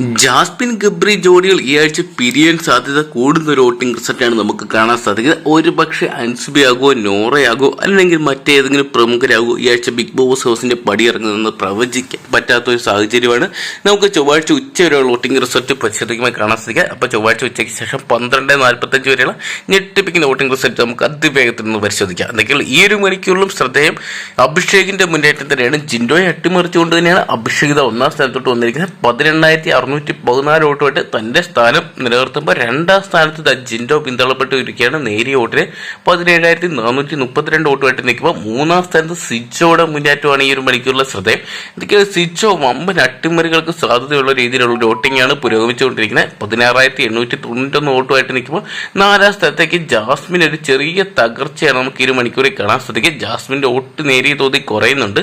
Jasmine Gabri ജോഡികൾ ഈ ആഴ്ച പിരിയാൻ സാധ്യത കൂടുന്ന ഒരു വോട്ടിംഗ് റിസൾട്ടാണ് നമുക്ക് കാണാൻ സാധിക്കുന്നത്. ഒരു പക്ഷേ അൻസുബിയാകോ നോറയാകോ അല്ലെങ്കിൽ മറ്റേതെങ്കിലും പ്രമുഖരാകോ ഈ ആഴ്ച ബിഗ് ബോസ് ഹൗസിന്റെ പടിയിറങ്ങുന്നതെന്ന് പ്രവചിക്കാൻ പറ്റാത്ത ഒരു സാഹചര്യമാണ്. നമുക്ക് ചൊവ്വാഴ്ച ഉച്ച വരെയുള്ള വോട്ടിംഗ് റിസൾട്ട് പരിശോധിക്കുമ്പോൾ കാണാൻ സാധിക്കുക. അപ്പോൾ ചൊവ്വാഴ്ച ഉച്ചയ്ക്ക് ശേഷം പന്ത്രണ്ട് നാൽപ്പത്തഞ്ച് വരെയുള്ള ഞെട്ടിപ്പിക്കുന്ന വോട്ടിംഗ് റിസൾട്ട് നമുക്ക് അതിവേഗത്തിൽ നിന്ന് പരിശോധിക്കാം. എന്തൊക്കെയാണ് ഈ ഒരു മണിക്കൂറിലും ശ്രദ്ധേയം അഭിഷേകിന്റെ മുന്നേറ്റം തന്നെയാണ് ജിൻഡോയെ അട്ടിമറിച്ചുകൊണ്ട് തന്നെയാണ് അഭിഷേകിത ഒന്നാം സ്ഥാനത്തോട്ട് വന്നിരിക്കുന്നത്. പതിനെണ്ണായിരത്തി അറുന്നൂറ്റി പതിനാല് വോട്ടുമായിട്ട് തന്റെ സ്ഥാനം നിലനിർത്തുമ്പോൾ രണ്ടാം സ്ഥാനത്ത് ജിൻഡോ പിന്തള്ളപ്പെട്ട് ഇരിക്കുകയാണ്. നേരിയ വോട്ടിന് പതിനേഴായിരത്തി നാനൂറ്റി മുപ്പത്തിരണ്ട് വോട്ടുമായിട്ട് നിൽക്കുമ്പോൾ മൂന്നാം സ്ഥാനത്ത് സിജോയുടെ മുന്നേറ്റമാണ് ഈ ഒരു മണിക്കൂറിലെ ശ്രദ്ധേയം എന്തൊക്കെയാണ് സിജോ വമ്പൻ അട്ടിമറികൾക്ക് സാധ്യതയുള്ള രീതിയിലുള്ള വോട്ടിംഗ് ആണ് പുരോഗമിച്ചുകൊണ്ടിരിക്കുന്നത്. പതിനാറായിരത്തി എണ്ണൂറ്റി തൊണ്ണൂറ്റൊന്ന് വോട്ടുമായിട്ട് നിൽക്കുമ്പോൾ നാലാം സ്ഥലത്തേക്ക് ജാസ്മിൻ ഒരു ചെറിയ തകർച്ചയാണ് നമുക്ക് ഈ ഒരു മണിക്കൂറിൽ കാണാൻ ശ്രദ്ധിക്കുക ജാസ്മിന്റെ വോട്ട് നേരിയ തോതിൽ കുറയുന്നുണ്ട്.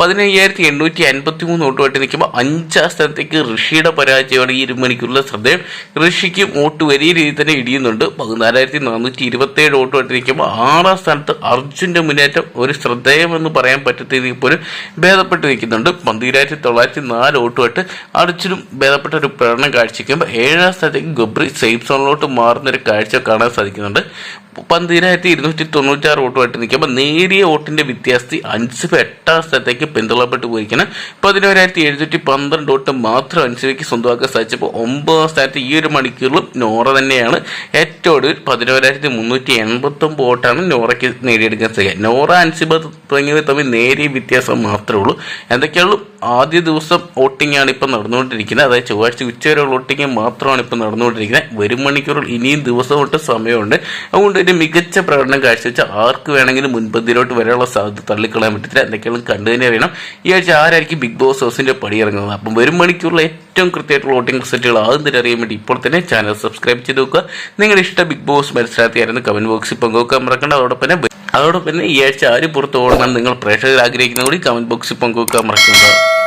പതിനയ്യായിരത്തി എണ്ണൂറ്റി അൻപത്തി മൂന്ന് വോട്ടുമായിട്ട് നിൽക്കുമ്പോൾ അഞ്ചാം സ്ഥലത്തേക്ക് ഋഷിയുടെ പരാജയമാണ് ഈ ഒരു മണിക്കൂറിലെ ശ്രദ്ധേയം. ഋഷിക്കും വോട്ട് വലിയ രീതിയിൽ തന്നെ ഇടിയുന്നുണ്ട്. പതിനാലായിരത്തി നാനൂറ്റി ഇരുപത്തി ഏഴ് വോട്ടുമായിട്ട് നിൽക്കുമ്പോൾ ആറാം സ്ഥാനത്ത് അർജുന്റെ മുന്നേറ്റം ഒരു ശ്രദ്ധേയമെന്ന് പറയാൻ പറ്റത്ത രീതിയിൽ പോലും ഭേദപ്പെട്ട് നിൽക്കുന്നുണ്ട്. പന്തിരായിരത്തി തൊള്ളായിരത്തി നാല് വോട്ടുമായിട്ട് അർജുനും ഭേദപ്പെട്ട ഒരു പ്രകടനം കാഴ്ചയ്ക്കുമ്പോൾ ഏഴാം സ്ഥാനത്തേക്ക് ഗബ്രി സേഫ് സോണിലോട്ട് മാറുന്ന ഒരു കാഴ്ച കാണാൻ സാധിക്കുന്നുണ്ട്. പന്തിരായിരത്തി ഇരുന്നൂറ്റി തൊണ്ണൂറ്റാറ് വോട്ടുമായിട്ട് നിൽക്കുമ്പോൾ നേരിയ വോട്ടിന്റെ വ്യത്യാസത്തിൽ അഞ്ച് എട്ടാം സ്ഥലത്തേക്ക് പിന്തള്ളപ്പെട്ട് പോയിരിക്കണം പതിനോരായിരത്തി എഴുന്നൂറ്റി പന്ത്രണ്ട് വോട്ട് മാത്രം അൻസിഫയ്ക്ക് സ്വന്തമാക്കാൻ സാധിച്ചപ്പോൾ ഒമ്പതാം സ്ഥാനത്ത് ഈ ഒരു മണിക്കൂറിലും നോറ തന്നെയാണ്. ഏറ്റവും ഒടുവിൽ പതിനോരായിരത്തി മുന്നൂറ്റി എൺപത്തൊമ്പത് വോട്ടാണ് നോറയ്ക്ക് നേടിയെടുക്കാൻ സാധിക്കുക. നോറ അൻസിബ തുടങ്ങിയവർ തമ്മിൽ നേരിയ വ്യത്യാസം മാത്രമേ ഉള്ളൂ. എന്തൊക്കെയുള്ളൂ ആദ്യ ദിവസം വോട്ടിംഗ് ആണ് ഇപ്പം നടന്നുകൊണ്ടിരിക്കുന്നത്. അതായത് ചൊവ്വാഴ്ച ഉച്ചവരെയുള്ള വോട്ടിംഗ് മാത്രമാണ് ഇപ്പം നടന്നുകൊണ്ടിരിക്കുന്നത്. വരും മണിക്കൂറിൽ ഇനിയും ദിവസം തൊട്ട് സമയമുണ്ട്. അതുകൊണ്ട് ഒരു മികച്ച പ്രകടനം കാഴ്ചവെച്ച ആർക്ക് വേണമെങ്കിലും മുൻപന്തിയിലോട്ട് വരെയുള്ള സാധ്യത തള്ളിക്കളയാൻ പറ്റത്തില്ല. എന്തൊക്കെയാണ് കണ്ടു തന്നെ അറിയണം. ഈ ആഴ്ച ആരായിരിക്കും ബിഗ് ബോസ് ഹൗസിന്റെ പടി ഇറങ്ങുന്നത് അപ്പം വരും മണിക്കൂറിൽ ഏറ്റവും കൃത്യമായിട്ടുള്ള വോട്ടിംഗ് റിസൾട്ടുകൾ ആദ്യം തന്നെ അറിയാൻ വേണ്ടി ഇപ്പോൾ തന്നെ ചാനൽ സബ്സ്ക്രൈബ് ചെയ്ത് നോക്കുക നിങ്ങളുടെ ഇഷ്ട ബിഗ് ബോസ് മത്സരാർത്ഥിയായിരുന്നു കമന്റ് ബോക്സിൽ പങ്കുവെക്കാൻ മറക്കണ്ട. അതോടൊപ്പം തന്നെ അതോടൊപ്പം തന്നെ ഈ ആഴ്ച ആര് പുറത്തു ഓടണം നിങ്ങൾ പ്രേക്ഷകർ ആഗ്രഹിക്കുന്ന കൂടി കമന്റ് ബോക്സിൽ പങ്കുവെക്കാൻ മറക്കുന്നത്